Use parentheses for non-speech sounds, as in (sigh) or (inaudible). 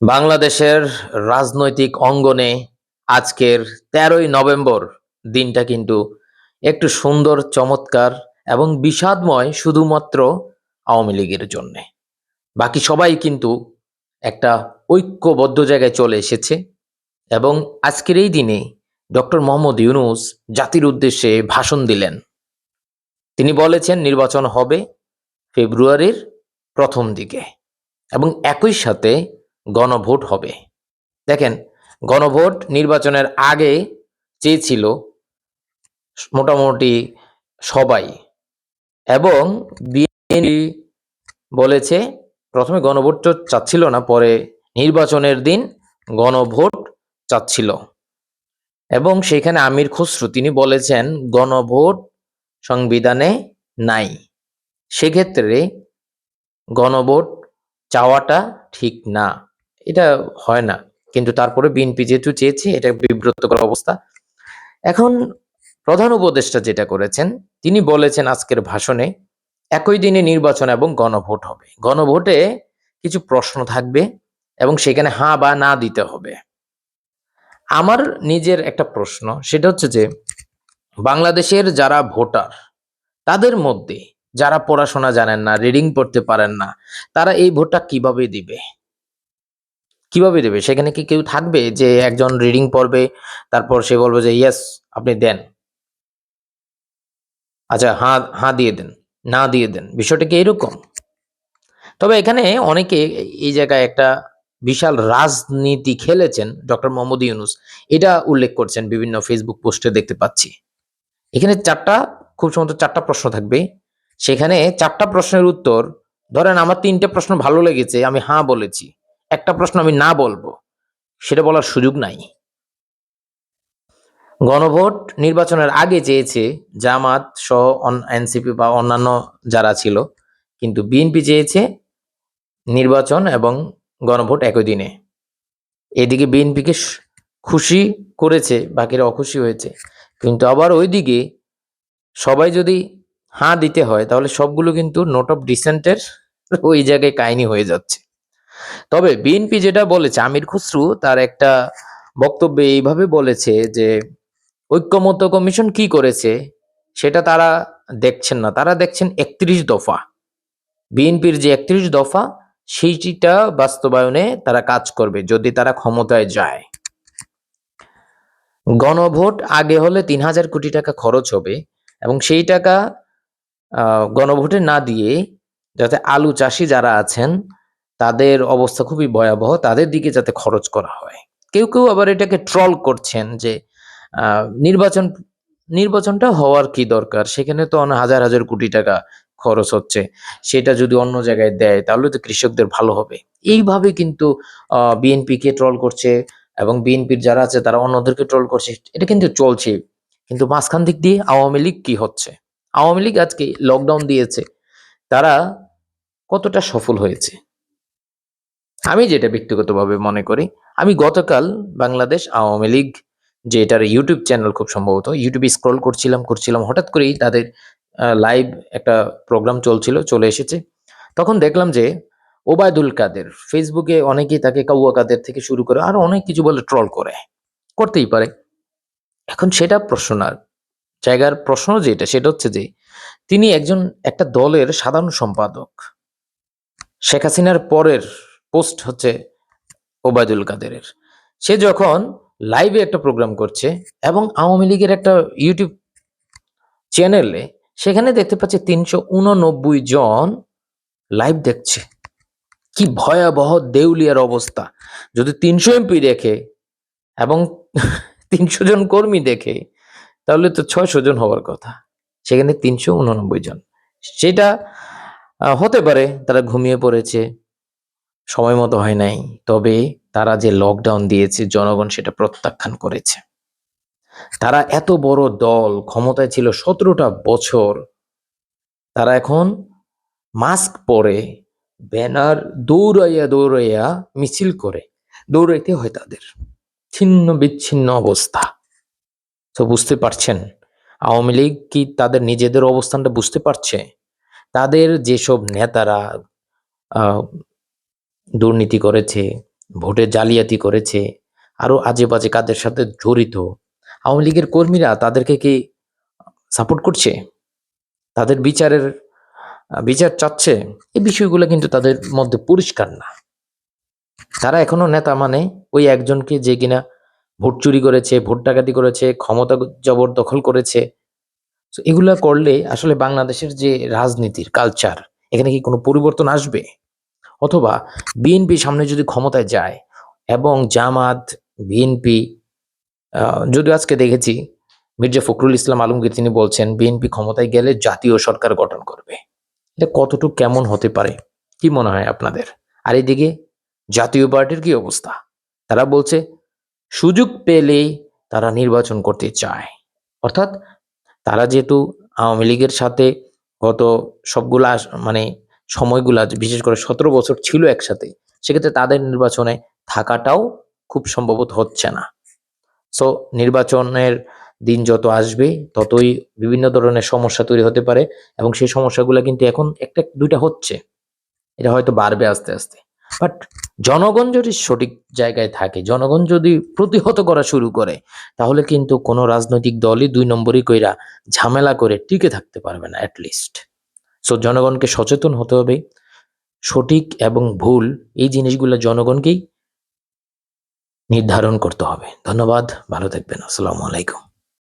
বাংলাদেশের রাজনৈতিক অঙ্গনে আজকের তেরোই নভেম্বর দিনটা কিন্তু একটু সুন্দর, চমৎকার এবং বিষাদময় শুধুমাত্র আওয়ামী লীগের জন্যে। বাকি সবাই কিন্তু একটা ঐক্যবদ্ধ জায়গায় চলে এসেছে এবং আজকের এই দিনে ডক্টর মোহাম্মদ ইউনুস জাতির উদ্দেশ্যে ভাষণ দিলেন। তিনি বলেছেন, নির্বাচন হবে ফেব্রুয়ারির প্রথম দিকে এবং একই সাথে গণভোট হবে। দেখেন, গণভোট নির্বাচনের আগে চেয়েছিল মোটামুটি সবাই এবং বিএনপি বলেছে, প্রথমে গণভোট তো চাচ্ছিল না, পরে নির্বাচনের দিন গণভোট চাচ্ছিল। এবং সেখানে আমির খসরু, তিনি বলেছেন, গণভোট সংবিধানে নাই। সেক্ষেত্রে গণভোট চাওয়াটা ঠিক না। এটা হয় না। কিন্তু তারপরে বিএনপি যেহেতু চেয়েছে, এটা বিব্রতকর অবস্থা। এখন প্রধান উপদেষ্টা যেটা করেছেন, তিনি বলেছেন আজকের ভাষণে, একই দিনে নির্বাচন এবং গণভোট হবে। গণভোটে কিছু প্রশ্ন থাকবে এবং সেখানে হ্যাঁ বা না দিতে হবে। আমার নিজের একটা প্রশ্ন, সেটা হচ্ছে যে, বাংলাদেশের যারা ভোটার, তাদের মধ্যে যারা পড়াশোনা জানেন না, রিডিং পড়তে পারেন না, তারা এই ভোটটা কীভাবে দিবে? কীভাবে দেবে? সেখানে কি কেউ থাকবে যে একজন রিডিং পড়বে, তারপর সে বলবে যে ইয়েস আপনি দেন। আচ্ছা হাঁ হাঁ দিয়ে দেন, না দিয়ে দেন। বিষয়টা কি এরকম? তবে এখানে অনেকে এই জায়গায় একটা বিশাল রাজনীতি খেলেছেন ডক্টর মোহাম্মদ ইউনুস। এটা উল্লেখ করছেন বিভিন্ন ফেসবুক পোস্টে দেখতে পাচ্ছি। এখানে চারটা, খুব সম্ভবত চারটা প্রশ্ন থাকবে। সেখানে চারটা প্রশ্নের উত্তর, ধরেন আমার তিনটে প্রশ্ন ভালো লেগেছে, আমি হ্যাঁ বলেছি। একটা প্রশ্ন আমি না বলব, সেটা বলার সুযোগ নাই। গণভোট নির্বাচনের আগে চেয়েছে জামাত সহ এনসিপি বা অন্যান্য যারা ছিল, কিন্তু বিএনপি চেয়েছে নির্বাচন এবং গণভোট একই দিনে। এদিকে বিএনপিকে খুশি করেছে, বাকিরা অখুশি হয়েছে, কিন্তু আবার ওইদিকে সবাই যদি হাঁ দিতে হয়, তাহলে সবগুলো কিন্তু নোট অফ ডিসেন্টের ওই জায়গায় কাহিনী হয়ে যাচ্ছে। তবে বিএনপি যেটা বলেছে, আমির খুসরু তার একটা বক্তব্যে এইভাবে বলেছে যে, ঐক্যমত্য কমিশন কি করেছে সেটা তারা দেখছেন না। তারা দেখছেন একত্রিশ দফা। বিএনপির যে একত্রিশ দফা, সেইটা বাস্তবায়নে তারা কাজ করবে যদি তারা ক্ষমতায় যায়। গণভোট আগে হলে তিন হাজার কোটি টাকা খরচ হবে এবং সেই টাকা গণভোটে না দিয়ে যাতে আলু চাষি যারা আছেন তাদের অবস্থা খুবই ভয়াবহ, তাদের দিকে যাতে খরচ করা হয়। কেউ কেউ আবার এটাকে ট্রল করছেন যে নির্বাচন, নির্বাচনটা হওয়ার কি দরকার? সেখানে তো অনেক হাজার হাজার কোটি টাকা খরচ হচ্ছে। সেটা যদি অন্য জায়গায় দেয়, তাহলে তো কৃষকদের ভালো হবে। এইভাবে কিন্তু বিএনপি কে ট্রল করছে এবং বিএনপির যারা আছে, তারা অন্যদেরকে ট্রল করছে। এটা কিন্তু চলছে। কিন্তু মাঝখান দিক দিয়ে আওয়ামী লীগ কি হচ্ছে? আওয়ামী লীগ আজকে লকডাউন দিয়েছে। তারা কতটা সফল হয়েছে? আমি যেটা ব্যক্তিগতভাবে মনে করি, আমি গতকাল বাংলাদেশ আওয়ামী লীগ যে এটার ইউটিউব চ্যানেল খুব সম্ভবত ইউটিউবে স্ক্রল করছিলাম করছিলাম, হঠাৎ করেই তাদের লাইভ একটা প্রোগ্রাম চলছিল, চলে এসেছে। তখন দেখলাম যে ওবায়দুল কাদের ফেসবুকে অনেকেই তাকে কাউয়া কাদের থেকে শুরু করে আর অনেক কিছু বলে ট্রল করে, করতেই পারে। এখন সেটা প্রশ্ন না, জায়গার প্রশ্ন যেটা, সেটা হচ্ছে যে তিনি একজন একটা দলের সাধারণ সম্পাদক। শেখ হাসিনার পরের পোস্ট হচ্ছে ওবায়দুল কাদেরের। সে যখন লাইভে একটা প্রোগ্রাম করছে এবং আওয়ামী লীগের একটা ইউটিউব চ্যানেলে সেখানে দেখতে পাচ্ছে তিনশো উননব্বই জন লাইভ দেখছে। কি ভয়াবহ দেউলিয়ার অবস্থা। যদি তিনশো এমপি দেখে এবং (laughs) তিনশো জন কর্মী দেখে, তাহলে তো ছয়শো জন হওয়ার কথা। সেখানে তিনশো উননব্বই জন। সেটা হতে পারে তারা ঘুমিয়ে পড়েছে সময় মতো হয় নাই। তবে তারা যে লকডাউন দিয়েছে, জনগণ সেটা প্রত্যাখ্যান করেছে। তারা এত বড় দল, ক্ষমতায় ছিল সতেরোটা বছর। তারা এখন মাস্ক পরে ব্যানার দৌড়াইয়া দৌড়াইয়া মিছিল করে। দৌড়াইতে হয় তাদের। ছিন্ন বিচ্ছিন্ন অবস্থা। তো বুঝতে পারছেন, আওয়ামী লীগ কি তাদের নিজেদের অবস্থানটা বুঝতে পারছে? তাদের যেসব নেতারা দুর্নীতি করেছে ভোটে জালিয়াতি করেছে আরও আজে বাজে কাজের সাথে জড়িত? আওয়ামী লীগের কর্মীরা তাদেরকে কি সাপোর্ট করছে? তাদের বিচারের, বিচার চাচ্ছে? এই বিষয়গুলো কিন্তু তাদের মধ্যে পরিষ্কার না। তারা এখনও নেতা মানে ওই একজনকে যে কিনা ভোট চুরি করেছে, ভোট ডাকাতি করেছে, ক্ষমতা জবরদখল করেছে। এগুলা করলে আসলে বাংলাদেশের যে রাজনীতির কালচার এখানে কি কোনো পরিবর্তন আসবে? অথবা বিএনপি সামনে যদি ক্ষমতায় যায় এবং জামাত, বিএনপি যদিও আজকে দেখেছি মির্জা ফখরুল ইসলাম আলমগীর তিনি বলছেন, বিএনপি ক্ষমতায় গেলে জাতীয় সরকার গঠন করবে। এটা কতটুকু কেমন হতে পারে? কি মনে হয় আপনাদের? আর এদিকে জাতীয় পার্টির কি অবস্থা? তারা বলছে, সুযোগ পেলেই তারা নির্বাচন করতে চায়। অর্থাৎ তারা যেহেতু আওয়ামী লীগের সাথে গত সবগুলা মানে সময়গুলা বিশেষ করে সতেরো বছর ছিল একসাথে, সেক্ষেত্রে তাদের নির্বাচনে থাকাটাও খুব সম্ভবত হচ্ছে না। সো নির্বাচনের দিন যত আসবে, ততই বিভিন্ন ধরনের সমস্যা তৈরি হতে পারে এবং সেই সমস্যাগুলো কিন্তু এখন একটা, দুইটা হচ্ছে। এটা হয়তো বাড়বে আস্তে আস্তে। বাট জনগণ যদি সঠিক জায়গায় থাকে, জনগণ যদি প্রতিহত করা শুরু করে, তাহলে কিন্তু কোনো রাজনৈতিক দলই দুই নম্বরই কইরা ঝামেলা করে টিকে থাকতে পারবে না অ্যাটলিস্ট সো জনগণকে সচেতন হতে হবে। সঠিক এবং ভুল এই জিনিসগুলো জনগণকেই নির্ধারণ করতে হবে। ধন্যবাদ। ভালো থাকবেন। আসসালামু আলাইকুম।